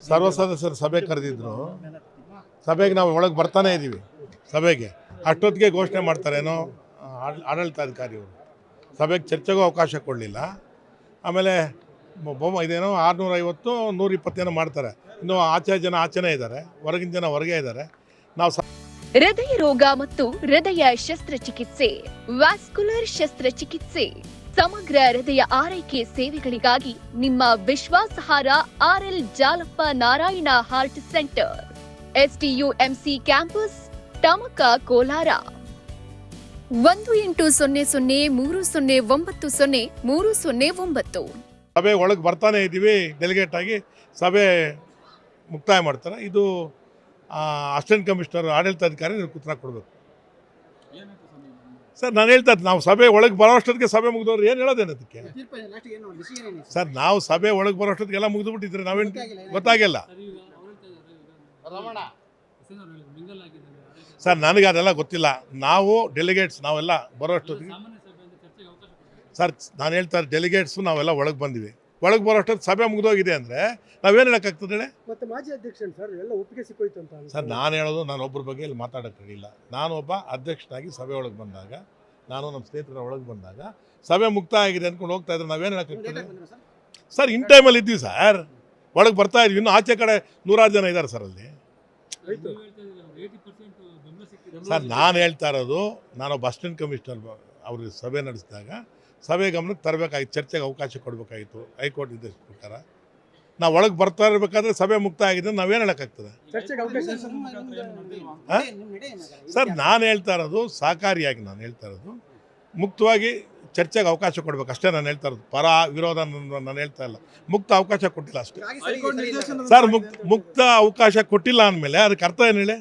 ಸರ್ವ ಸದಸ್ಯರು ಸಭೆ ಕರೆದಿದ್ರು. ಸಭೆಗೆ ನಾವು ಒಳಗೆ ಬರ್ತಾನೆ ಇದ್ದೀವಿ ಸಭೆಗೆ. ಅಷ್ಟೊತ್ತಿಗೆ ಘೋಷಣೆ ಮಾಡ್ತಾರೇನೋ ಆಡ್- ಆಡಳಿತಾಧಿಕಾರಿಯವರು. ಸಭೆಗೆ ಚರ್ಚೆಗೂ ಅವಕಾಶ ಕೊಡಲಿಲ್ಲ. ಆಮೇಲೆ ಬೊಮ್ಮ, ಇದೇನೋ ಆರುನೂರೈವತ್ತು ನೂರ ಇಪ್ಪತ್ತೇನೋ ಮಾಡ್ತಾರೆ. ಇನ್ನು ಆಚೆ ಜನ ಆಚೆನೇ ಇದ್ದಾರೆ. ಹೊರಗಿನ ಜನ ಹೊರಗೆ ಇದ್ದಾರೆ. ನಾವು ಹೃದಯ ರೋಗ ಮತ್ತು ಹೃದಯ ಶಸ್ತ್ರಚಿಕಿತ್ಸೆ. ವ್ಯಾಸ್ಕುಲರ್ ಶಸ್ತ್ರಚಿಕಿತ್ಸೆ. ಸಮಗ್ರ ಹೃದಯ ಆರೈಕೆ ಸೇವೆಗಳಿಗಾಗಿ ನಿಮ್ಮ ವಿಶ್ವಾಸಾರ್ಹ RL Jalappa Narayana heart centre. SDUMC campus Tamaka Kolar. ಒಂದು ಎಂಟು ಸೊನ್ನೆ ಸೊನ್ನೆ ಮೂರು ಸೊನ್ನೆ ಒಂಬತ್ತು ಸೊನ್ನೆ ಮೂರು ಸೊನ್ನೆ ಒಂಬತ್ತು. ಸಭೆ ಒಳಗೆ ಬರ್ತಾನೆ ಇದ್ದೀವಿ ಡೆಲಿಗೇಟ್ ಆಗಿ ಸಭೆ ಮುಕ್ತಾಯ ಮಾಡ್ತಾರೆ. ಇದು ಅಸಿಸ್ಟೆಂಟ್ ಕಮಿಷನರ್ ಆಡಳಿತಾಧಿಕಾರಿ ಉತ್ತರ ಕೊಡಬೇಕು. ಸರ್ ನಾನು ಹೇಳ್ತಾ ಇದ್ದೆ, ನಾವು ಸಭೆ ಒಳಗೆ ಬರೋ ಅಷ್ಟೊತ್ತಿಗೆ ಸಭೆ ಮುಗಿದವ್ರು ಏನು ಹೇಳೋದೇನು ಅದಕ್ಕೆ? ಸರ್ ನಾವು ಸಭೆ ಒಳಗೆ ಬರೋ ಅಷ್ಟೊತ್ತಿಗೆಲ್ಲ ಮುಗಿದು ಬಿಟ್ಟಿದ್ರೆ ನಾವೇನು ಗೊತ್ತಾಗಿಲ್ಲ. ಸರ್ ನನಗೆ ಅದೆಲ್ಲ ಗೊತ್ತಿಲ್ಲ. ನಾವು ಡೆಲಿಗೇಟ್ಸ್ ನಾವೆಲ್ಲ ಬರೋ ಅಷ್ಟೊತ್ತಿಗೆ ಸರ್ ನಾನು ಹೇಳ್ತಾ ಡೆಲಿಗೇಟ್ಸು ನಾವೆಲ್ಲ ಒಳಗೆ ಬಂದಿವಿ. ಒಳಗೆ ಬರೋ ಅಷ್ಟೊತ್ತು ಸಭೆ ಮುಗಿದೋಗಿದೆ ಅಂದರೆ ನಾವೇನು ಹೇಳೋಕ್ಕಾಗ್ತದೆ ಹೇಳಿ? ಮತ್ತೆ ಮಾಜಿ ಅಧ್ಯಕ್ಷನ್ ಸರ್ ಎಲ್ಲ ಒಪ್ಪಿಗೆ ಸಿಕ್ಕೋಯ್ತು ಅಂತ ಸರ್ ನಾನು ಹೇಳೋದು ನಾನು ಒಬ್ಬರ ಬಗ್ಗೆ ಇಲ್ಲಿ ಮಾತಾಡೋಕ್ಕಾಗಿಲ್ಲ ನಾನು ಒಬ್ಬ ಅಧ್ಯಕ್ಷನಾಗಿ ಸಭೆ ಒಳಗೆ ಬಂದಾಗ ನಾನು ನಮ್ಮ ಸ್ನೇಹಿತರ ಒಳಗೆ ಬಂದಾಗ ಸಭೆ ಮುಕ್ತಾಯ ಆಗಿದೆ ಅಂದ್ಕೊಂಡು ಹೋಗ್ತಾ ಇದ್ರೆ ನಾವೇನು ಹೇಳೋಕ್ಕಾಗ್ತದೆ ಸರ್? ಇನ್ ಟೈಮಲ್ಲಿ ಇದ್ದೀವಿ ಸರ್. ಒಳಗೆ ಬರ್ತಾ ಇದ್ವಿ ಇನ್ನು ಆಚೆ ಕಡೆ ನೂರಾರು ಜನ ಇದ್ದಾರೆ ಸರ್ ಅಲ್ಲಿ. ಸರ್ ನಾನು ಹೇಳ್ತಾ ಇರೋದು ನಾನು ಬಸ್ ಸ್ಟ್ಯಾಂಡ್ ಕಮಿಷನರ್ ಅವ್ರಿಗೆ ಸಭೆ ನಡೆಸಿದಾಗ ಸಭೆ ಗಮನಕ್ಕೆ ತರಬೇಕಾಗಿತ್ತು ಚರ್ಚೆಗೆ ಅವಕಾಶ ಕೊಡಬೇಕಾಗಿತ್ತು ಹೈಕೋರ್ಟ್ ನಿರ್ದೇಶನ ಪ್ರಕಾರ. ನಾವು ಒಳಗೆ ಬರ್ತಾ ಇರಬೇಕಾದ್ರೆ ಸಭೆ ಮುಕ್ತ ಆಗಿದೆ ನಾವೇನು ಹೇಳೋಕ್ಕಾಗ್ತದೆ? ಚರ್ಚೆಗೆ ಅವಕಾಶ ಹಾ? ಸರ್ ನಾನು ಹೇಳ್ತಾ ಇರೋದು ಸಹಕಾರಿಯಾಗಿ ನಾನು ಹೇಳ್ತಾ ಇರೋದು ಮುಕ್ತವಾಗಿ ಚರ್ಚೆಗೆ ಅವಕಾಶ ಕೊಡ್ಬೇಕು. ಅಷ್ಟೇ ನಾನು ಹೇಳ್ತಾ ಇರೋದು. ಪರ ವಿರೋಧ ನಾನು ಹೇಳ್ತಾ ಇಲ್ಲ. ಮುಕ್ತ ಅವಕಾಶ ಕೊಟ್ಟಿಲ್ಲ ಅಷ್ಟೇ. ಸರ್ ಮುಕ್ ಮುಕ್ತ ಅವಕಾಶ ಕೊಟ್ಟಿಲ್ಲ ಅಂದಮೇಲೆ ಅದಕ್ಕೆ ಅರ್ಥ ಏನು ಹೇಳಿ?